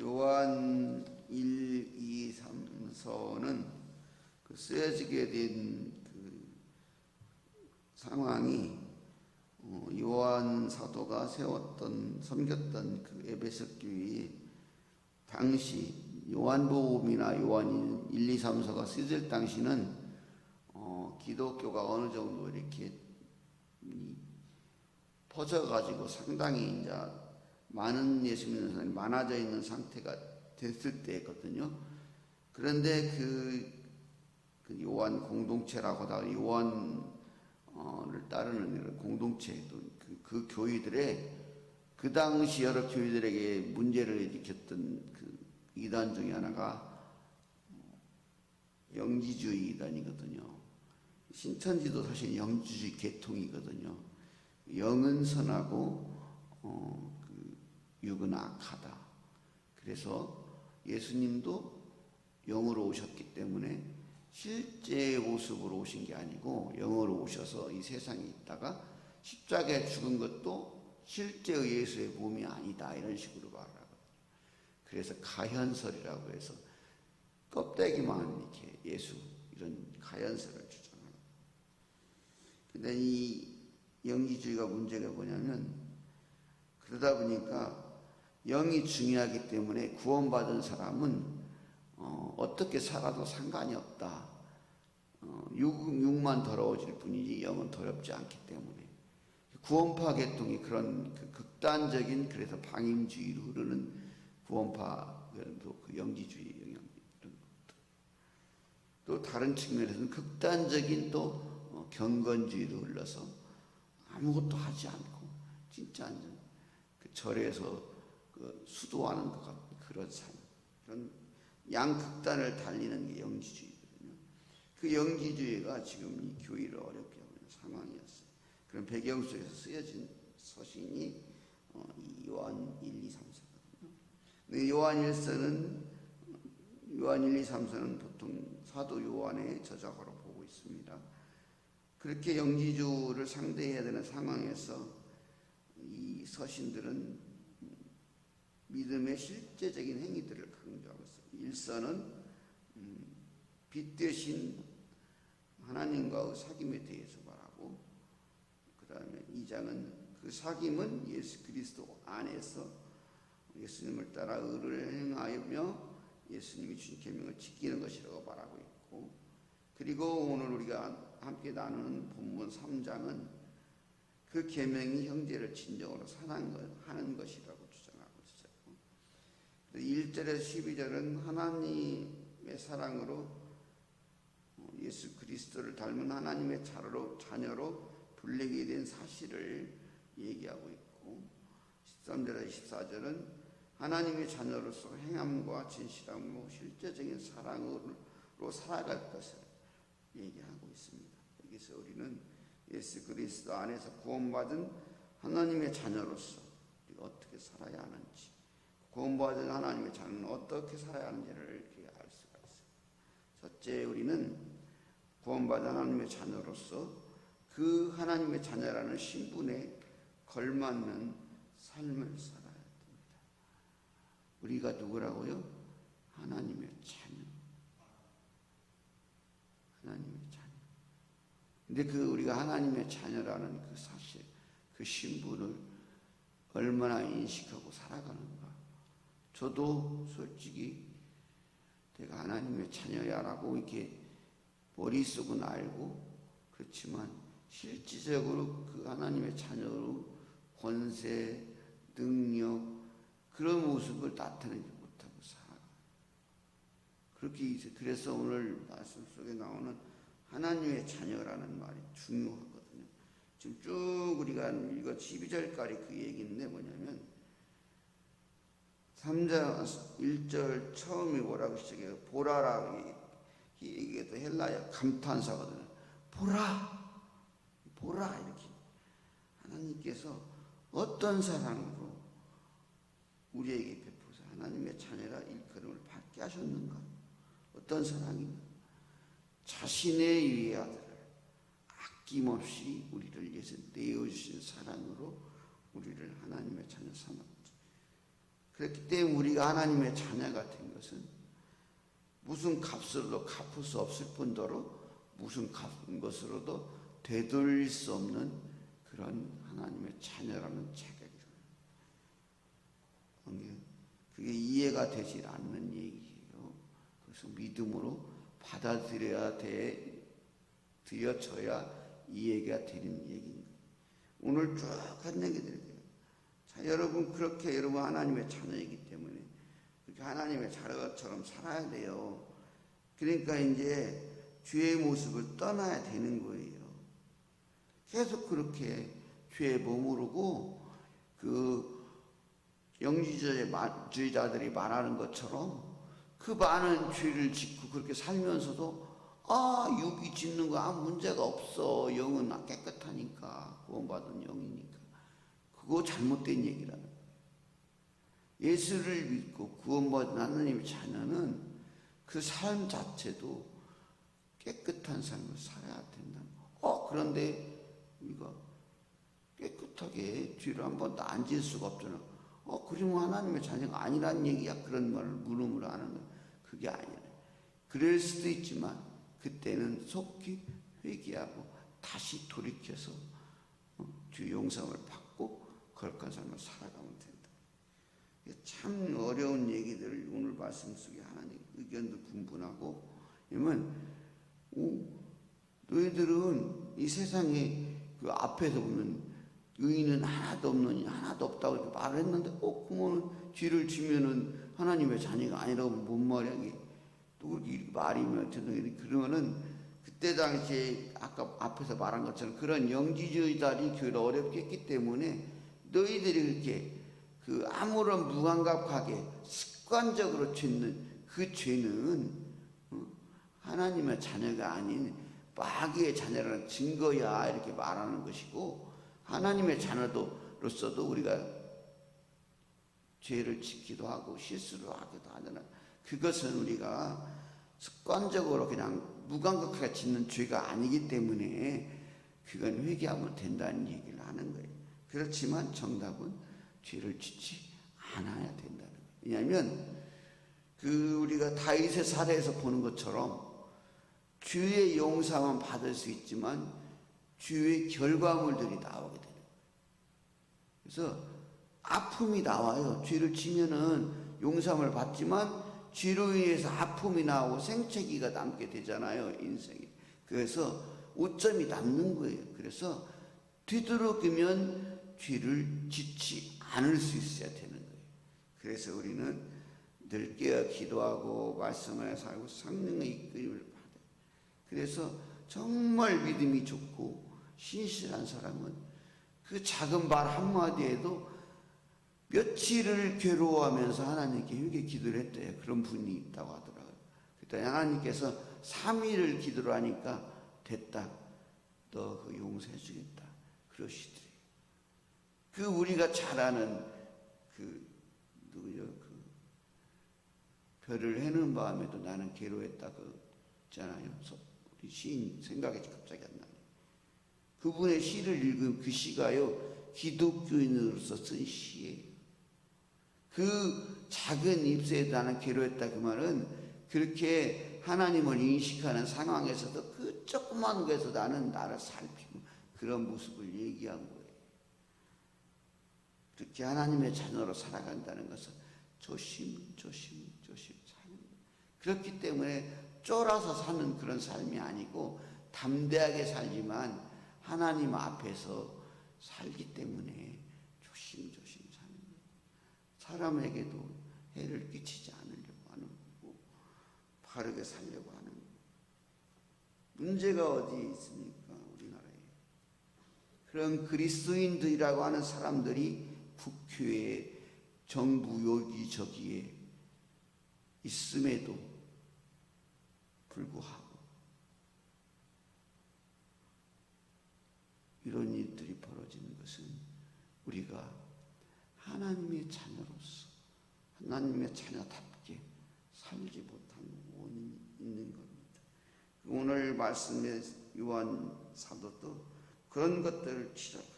요한 1, 2, 3서는 그 쓰여지게 된 그 상황이 어, 요한 사도가 세웠던 섬겼던 그 에베소 교회 당시 요한복음이나 요한 1, 2, 3서가 쓰여질 당시는 어, 기독교가 어느 정도 이렇게 이 퍼져가지고 상당히 이제 많은 예수 믿는 사람이 많아져 있는 상태가 됐을 때거든요. 그런데 그, 그 요한 공동체라고 다 요한을 따르는 공동체 또 그, 그 교회들의 그 당시 여러 교회들에게 문제를 일으켰던 그 이단 중에 하나가 영지주의 이단이거든요. 신천지도 사실 영지주의 계통이거든요. 영은 선하고 어, 그 육은 악하다. 그래서 예수님도 영으로 오셨기 때문에 실제 모습으로 오신 게 아니고 영으로 오셔서 이 세상에 있다가 십자가에 죽은 것도 실제의 예수의 몸이 아니다 이런 식으로 말을 하거든요. 그래서 가현설이라고 해서 껍데기만 이렇게 예수 이런 가현설을 주장합니다. 근데 이 영지주의가 문제가 뭐냐면 그러다 보니까 영이 중요하기 때문에 구원받은 사람은 어, 어떻게 살아도 상관이 없다. 어, 육, 육만 더러워질 뿐이지 영은 더럽지 않기 때문에 구원파 계통이 그런 그 극단적인 그래서 방임주의로 흐르는 구원파 그 영지주의 영향. 또 다른 측면에서는 극단적인 또 어, 경건주의로 흘러서 아무것도 하지 않고 진짜 그 절에서 그 수도하는 것 그런 삶 그런 양극단을 달리는 게 영지주의거든요. 그 영지주의가 지금 이 교회를 어렵게 하고 있는 상황이었어요. 그런 배경 속에서 쓰여진 서신이 어, 이 요한 1, 2, 3서거든요. 근데 요한 1서는 요한 1, 2, 3서는 보통 사도 요한의 저작으로 보고 있습니다. 그렇게 영지주를 상대해야 되는 상황에서 이 서신들은 믿음의 실제적인 행위들을 강조하고 있어요. 일서는 음, 빛 대신 하나님과의 사귐에 대해서 말하고 그 다음에 이 장은 그 사귐은 예수 그리스도 안에서 예수님을 따라 의를 행하며 예수님이 주신 계명을 지키는 것이라고 말하고 있고 그리고 오늘 우리가 함께 나누는 본문 3장은 그 계명이 형제를 진정으로 사랑하는 것이라고. 1절에서 12절은 하나님의 사랑으로 예수 그리스도를 닮은 하나님의 자녀로, 자녀로 불리게 된 사실을 얘기하고 있고 13절에서 14절은 하나님의 자녀로서 행함과 진실함으로 실제적인 사랑으로 살아갈 것을 얘기하고 있습니다. 여기서 우리는 예수 그리스도 안에서 구원받은 하나님의 자녀로서 우리가 어떻게 살아야 하는지 구원받은 하나님의 자녀는 어떻게 살아야 하는지를 이렇게 알 수가 있어요. 첫째 우리는 구원받은 하나님의 자녀로서 그 하나님의 자녀라는 신분에 걸맞는 삶을 살아야 됩니다. 우리가 누구라고요? 하나님의 자녀. 하나님의 자녀. 근데 그 우리가 하나님의 자녀라는 그 사실, 그 신분을 얼마나 인식하고 살아가는가. 저도 솔직히 내가 하나님의 자녀야라고 이렇게 머릿속은 알고 그렇지만 실질적으로 그 하나님의 자녀로 권세, 능력 그런 모습을 나타내지 못하고 살아가. 그렇게 이제 그래서 오늘 말씀 속에 나오는 하나님의 자녀라는 말이 중요하거든요. 지금 쭉 우리가 이거 12절까지 그 얘기인데 뭐냐면 3장 1절 처음이 뭐라고 시작해요? 보라라 이게 또 헬라야 감탄사거든요. 보라, 보라 이렇게 하나님께서 어떤 사랑으로 우리에게 베푸사 하나님의 자녀라 일컬음을 받게 하셨는가? 어떤 사랑인가? 자신의 유의 아들을 아낌없이 우리를 위해서 내어주신 사랑으로 우리를 하나님의 자녀 삼았지. 그렇기 때문에 우리가 하나님의 자녀가 된 것은 무슨 값으로도 갚을 수 없을 뿐더러 무슨 값 것으로도 되돌릴 수 없는 그런 하나님의 자녀라는 자격이다. 그게 이해가 되질 않는 얘기예요. 그래서 믿음으로 받아들여야 돼, 드려져야 이해가 되는 얘기입니다. 오늘 쭉 한 얘기들이에요. 자, 여러분 그렇게 여러분 하나님의 자녀이기 때문에 그렇게 하나님의 자녀처럼 살아야 돼요. 그러니까 이제 주의 모습을 떠나야 되는 거예요. 계속 그렇게 죄에 머무르고 그 영지주의자들이 말하는 것처럼 그 많은 죄를 짓고 그렇게 살면서도 아 육이 짓는 거 아무 문제가 없어 영은 깨끗하니까 구원받은 영이니까 그거 잘못된 얘기라는 거예요. 예수를 믿고 구원받은 하나님의 자녀는 그 삶 자체도 깨끗한 삶을 살아야 된다는 거. 어 그런데 우리가 깨끗하게 죄를 한 번도 안 지을 수가 없잖아. 어 그러면 하나님의 자녀가 아니란 얘기야 그런 말을 물음으로 하는 거 그게 아니라 그럴 수도 있지만 그때는 속히 회개하고 다시 돌이켜서 어, 주 용서를 받고 거룩한 삶을 살아가면 된다. 참 어려운 얘기들을 오늘 말씀 속에 하나님 의견도 분분하고 오, 너희들은 이 세상에 그 앞에서 보면 의인은 하나도 없느니 하나도 없다고 이렇게 말을 했는데 어 그러면 죄를 지면은 하나님의 자녀가 아니라고 뭔 말이야 또 그렇게 말이면 죄송해요 그러면은 그때 당시에 아까 앞에서 말한 것처럼 그런 영지주의자들이 교회를 어렵게 했기 때문에 너희들이 그렇게 그 아무런 무감각하게 습관적으로 짓는 그 죄는 어, 하나님의 자녀가 아닌 마귀의 자녀라는 증거야 이렇게 말하는 것이고 하나님의 자녀도로서도 우리가 죄를 짓기도 하고 실수를 하기도 하잖아. 그것은 우리가 습관적으로 그냥 무감각하게 짓는 죄가 아니기 때문에 그건 회개하면 된다는 얘기를 하는 거예요. 그렇지만 정답은 죄를 짓지 않아야 된다는 거예요. 왜냐하면 그 우리가 다윗의 사례에서 보는 것처럼 주의 용서만 받을 수 있지만 주의 결과물들이 나오게 되는 거예요. 그래서 아픔이 나와요. 죄를 지면은 용서를 받지만 죄로 인해서 아픔이 나오고 생채기가 남게 되잖아요. 인생에. 그래서 오점이 남는 거예요. 그래서 뒤돌아보면 죄를 짓지 않을 수 있어야 되는 거예요. 그래서 우리는 늘 깨어 기도하고 말씀을 살고 성령의 이끌림을 받아요. 그래서 정말 믿음이 좋고 신실한 사람은 그 작은 말 한마디에도 며칠을 괴로워하면서 하나님께 힘게 기도를 했대요. 그런 분이 있다고 하더라고요. 그때 하나님께서 3일을 기도를 하니까 됐다. 너 그 용서해 주겠다. 그러시더래요. 그 우리가 잘 아는 그 누구요? 그 별을 해는 마음에도 나는 괴로웠다 그 있잖아요. 우리 시인 생각이 갑자기 안 나네. 그분의 시를 읽은 그 시가요 기독교인으로서 쓴 시예요. 그 작은 입새에 나는 괴로웠다 그 말은 그렇게 하나님을 인식하는 상황에서도 그 조그만 거에서 나는 나를 살피고 그런 모습을 얘기한 거 그렇게 하나님의 자녀로 살아간다는 것은 조심 조심 조심 사는 거예요. 그렇기 때문에 쫄아서 사는 그런 삶이 아니고 담대하게 살지만 하나님 앞에서 살기 때문에 조심조심 사는 거예요. 사람에게도 해를 끼치지 않으려고 하는 거고 바르게 살려고 하는. 문제가 어디에 있습니까? 우리나라에. 그런 그리스도인들이라고 하는 사람들이 국회에 정부 여기저기에 있음에도 불구하고 이런 일들이 벌어지는 것은 우리가 하나님의 자녀로서 하나님의 자녀답게 살지 못한 원인이 있는 겁니다. 오늘 말씀의 요한 사도도 그런 것들을 지적하면서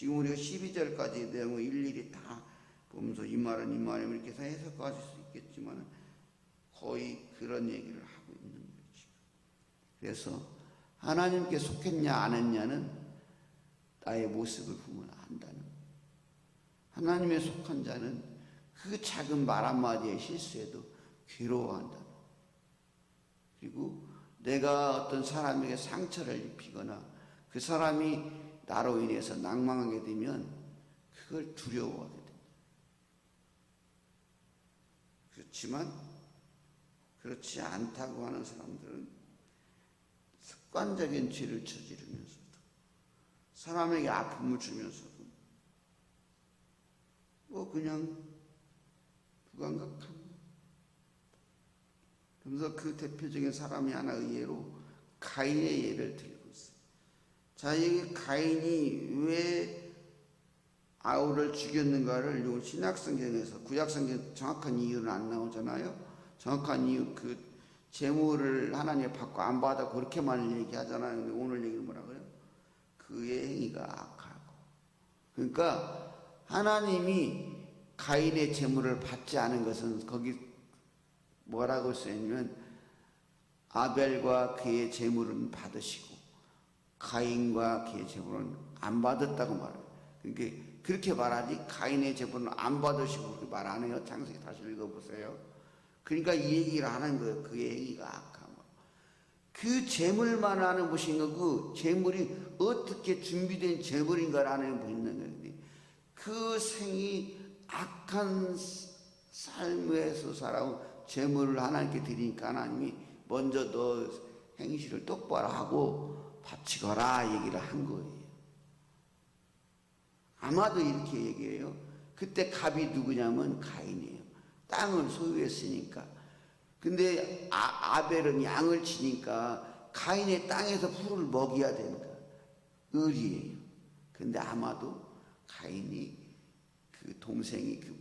지금 우리가 12절까지 내용을 일일이 다 보면서 이 말은 이 말이면 이렇게 해서 해석하실 수 있겠지만 거의 그런 얘기를 하고 있는 거지. 그래서 하나님께 속했냐 안 했냐는 나의 모습을 보면 안다는 거예요. 하나님에 속한 자는 그 작은 말 한마디의 실수에도 괴로워한다. 그리고 내가 어떤 사람에게 상처를 입히거나 그 사람이 나로 인해서 낭망하게 되면 그걸 두려워하게 됩니다. 그렇지만 그렇지 않다고 하는 사람들은 습관적인 죄를 저지르면서도 사람에게 아픔을 주면서도 뭐 그냥 무감각한 그래서 그 대표적인 사람이 하나 의외로 가인의 예를 들고. 자, 이게 가인이 왜 아우를 죽였는가를 요 신약성경에서 구약성경 정확한 이유는 안 나오잖아요. 정확한 이유 그 재물을 하나님의 받고 안 받아 그렇게만 얘기하잖아요. 오늘 얘기는 뭐라 그래요? 그의 행위가 악하고. 그러니까 하나님이 가인의 재물을 받지 않은 것은 거기 뭐라고 쓰였냐면 아벨과 그의 재물은 받으시고 가인과 그의 재물은 안 받았다고 말해요. 그러니까 그렇게 말하지 가인의 재물은 안 받으시고 그렇게 말 안 해요. 창세기 다시 읽어보세요. 그러니까 이 얘기를 하는 거예요. 그의 행위가 악함. 그 재물만 하는 것인 거고 재물이 어떻게 준비된 재물인가라는 게 있는 건데 그 생이 악한 삶에서 살아온 재물을 하나님께 드리니까 하나님이 먼저 너 행실을 똑바로 하고 바치거라 얘기를 한 거예요. 아마도 이렇게 얘기해요. 그때 갑이 누구냐면 가인이에요. 땅을 소유했으니까. 근데 아, 아벨은 양을 치니까 가인의 땅에서 풀을 먹여야 되니까 의리예요. 근데 아마도 가인이 그 동생이 그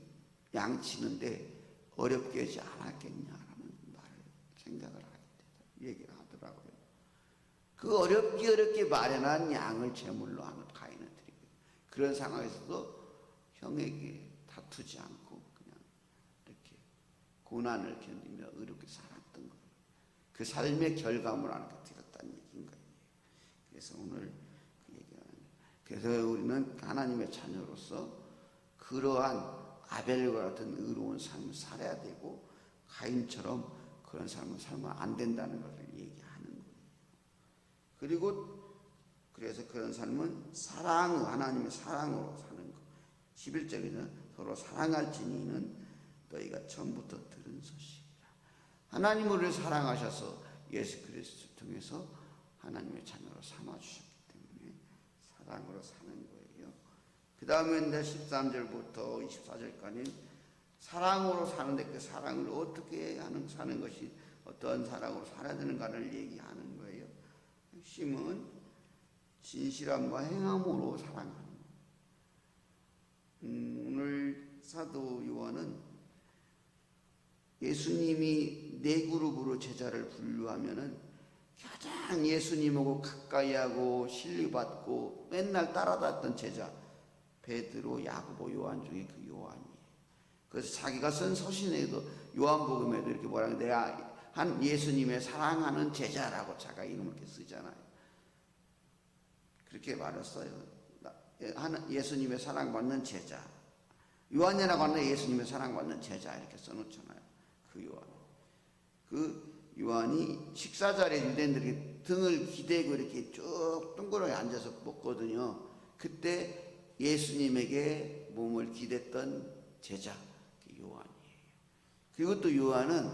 양 치는데 어렵게 하지 않았겠냐라는 말을 생각을 하게 되다. 얘기를 하더라고요. 그 어렵게 어렵게 마련한 양을 제물로 하는 가인을 드리고 그런 상황에서도 형에게 다투지 않고 그냥 이렇게 고난을 견디며 의롭게 살았던 거예요. 그 삶의 결과물 하나가 드렸다는 얘기인 거예요. 그래서 오늘 그 얘기하는 그래서 우리는 하나님의 자녀로서 그러한 아벨과 같은 의로운 삶을 살아야 되고 가인처럼 그런 삶을 살면 안 된다는 거예요. 그리고 그래서 그런 삶은 사랑, 하나님의 사랑으로 사는 것. 11절에는 서로 사랑할 지니는 너희가 처음부터 들은 소식이라. 하나님 우리를 사랑하셔서 예수 그리스도를 통해서 하나님의 자녀로 삼아주셨기 때문에 사랑으로 사는 거예요. 그 다음에 이제 13절부터 24절까지 사랑으로 사는데 그 사랑을 어떻게 하는, 사는 것이 어떤 사랑으로 살아야 되는가를 얘기하는 핵심은 진실함과 행함으로 거예요. 음, 오늘 사도 요한은 예수님이 네 그룹으로 제자를 분류하면은 가장 예수님하고 가까이 하고 신뢰받고 맨날 따라다녔던 제자 베드로, 야고보, 요한 중에 그 요한이에요. 그래서 자기가 쓴 서신에도 요한복음에도 이렇게 뭐라고 내가 한 예수님의 사랑하는 제자라고 자가 이름을 이렇게 쓰잖아요. 그렇게 말했어요. 예수님의 사랑받는 제자. 요한이라고 하는 예수님의 사랑받는 제자 이렇게 써놓잖아요. 그 요한. 그 요한이 식사 자리에 유대인들이 등을 기대고 이렇게 쭉 둥그러니 앉아서 먹거든요. 그때 예수님에게 몸을 기댔던 제자 그 요한이에요. 그리고 또 요한은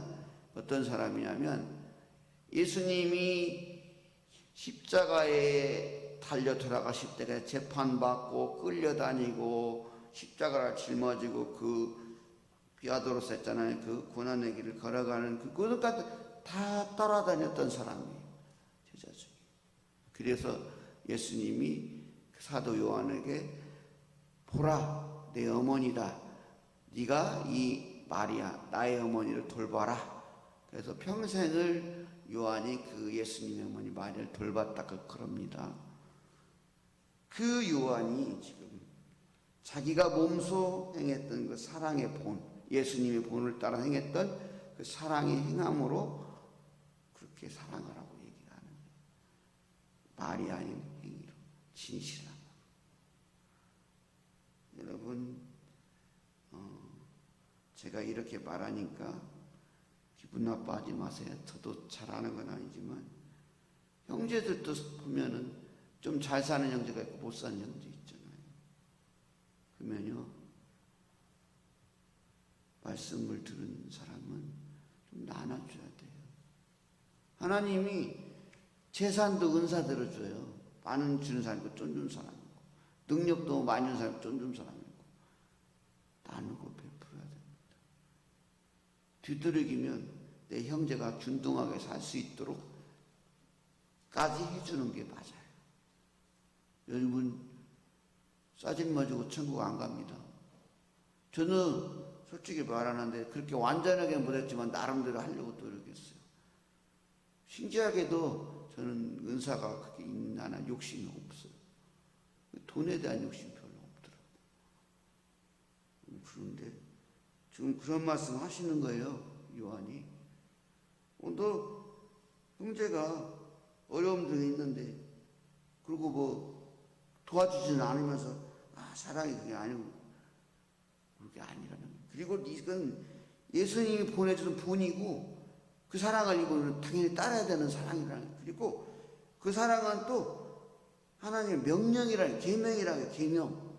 어떤 사람이냐면 예수님이 십자가에 달려 돌아가실 때 재판받고 끌려다니고 십자가를 짊어지고 그 비아도로스 했잖아요. 그 고난의 길을 걸어가는 그 그것까지 다 따라다녔던 사람이에요. 제자 중에. 그래서 예수님이 그 사도 요한에게 보라 내 어머니다. 네가 이 마리아 나의 어머니를 돌봐라. 그래서 평생을 요한이 그 예수님의 어머니 마리아를 돌봤다 그 그럽니다. 그 요한이 지금 자기가 몸소 행했던 그 사랑의 본, 예수님의 본을 따라 행했던 그 사랑의 행함으로 그렇게 사랑하라고 얘기하는 거예요. 말이 아닌 행위로, 진실함. 여러분, 어, 제가 이렇게 말하니까 기분 나빠하지 마세요. 저도 잘하는 건 아니지만 형제들도 보면은 좀 잘 사는 형제가 있고 못 사는 형제 있잖아요. 그러면요 말씀을 들은 사람은 좀 나눠줘야 돼요. 하나님이 재산도 은사대로 줘요. 많은 주는 사람이고 좀 주는 사람이고 능력도 많이 주는 사람이고 좀 주는 사람이고 나누고 베풀어야 됩니다. 뒤들기면 내 형제가 균등하게 살 수 있도록 까지 해주는 게 맞아요. 여러분 싸진 맞고 천국 안 갑니다. 저는 솔직히 말하는데 그렇게 완전하게 못했지만 나름대로 하려고 노력했어요. 신기하게도 저는 은사가 그렇게 있나 나 욕심이 없어요. 돈에 대한 욕심 별로 없더라고요. 그런데 지금 그런 말씀 하시는 거예요, 요한이. 어, 너 형제가 어려움 중에 있는데, 그리고 뭐 도와주지는 않으면서, 아, 사랑이 그게 아니고, 그게 아니라는 거예요. 그리고 이건 예수님이 보내주는 본이고, 그 사랑을 이거는 당연히 따라야 되는 사랑이라는 거예요. 그리고 그 사랑은 또 하나님의 명령이라는 계명이라는. 계명.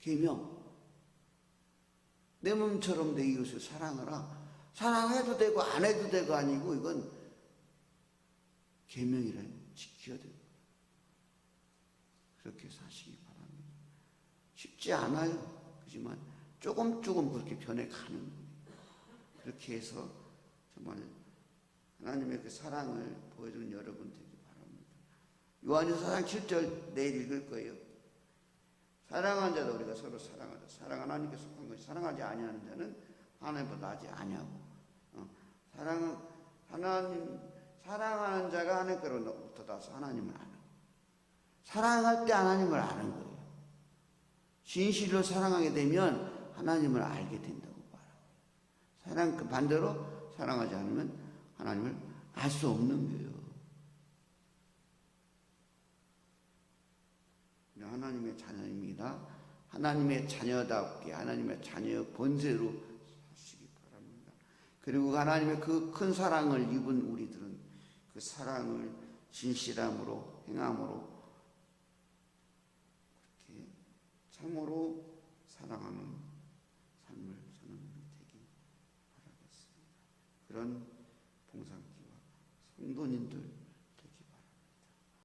계명. 내 몸처럼 내 이웃을 사랑하라. 사랑해도 되고 안 해도 되고 아니고 이건 계명이라 지켜야 돼요. 그렇게 사시기 바랍니다. 쉽지 않아요. 그렇지만 조금 조금 그렇게 변해가는. 그렇게 해서 정말 하나님의 그 사랑을 보여주는 여러분 되기 바랍니다. 요한일서 4장 7절 내일 읽을 거예요. 사랑하는 자도 우리가 서로 사랑하자. 사랑 하나님께 속한 것이 사랑하지 아니하는 자는 하나님보다 나지 아니하고 어, 사랑은 하나님 사랑하는 자가 하나님께로부터 나서 하나님을 아는 사랑할 때 하나님을 아는 거예요. 진실로 사랑하게 되면 하나님을 알게 된다고 말하고 사랑 그 반대로 사랑하지 않으면 하나님을 알 수 없는 거예요. 하나님의 자녀입니다. 하나님의 자녀답게 하나님의 자녀의 본세로 사시기 바랍니다. 그리고 하나님의 그 큰 사랑을 입은 우리들은 그 사랑을 진실함으로 행함으로 그렇게 참으로 사랑하는 삶을 사는 되기 바라겠습니다. 그런 봉상기와 성도님들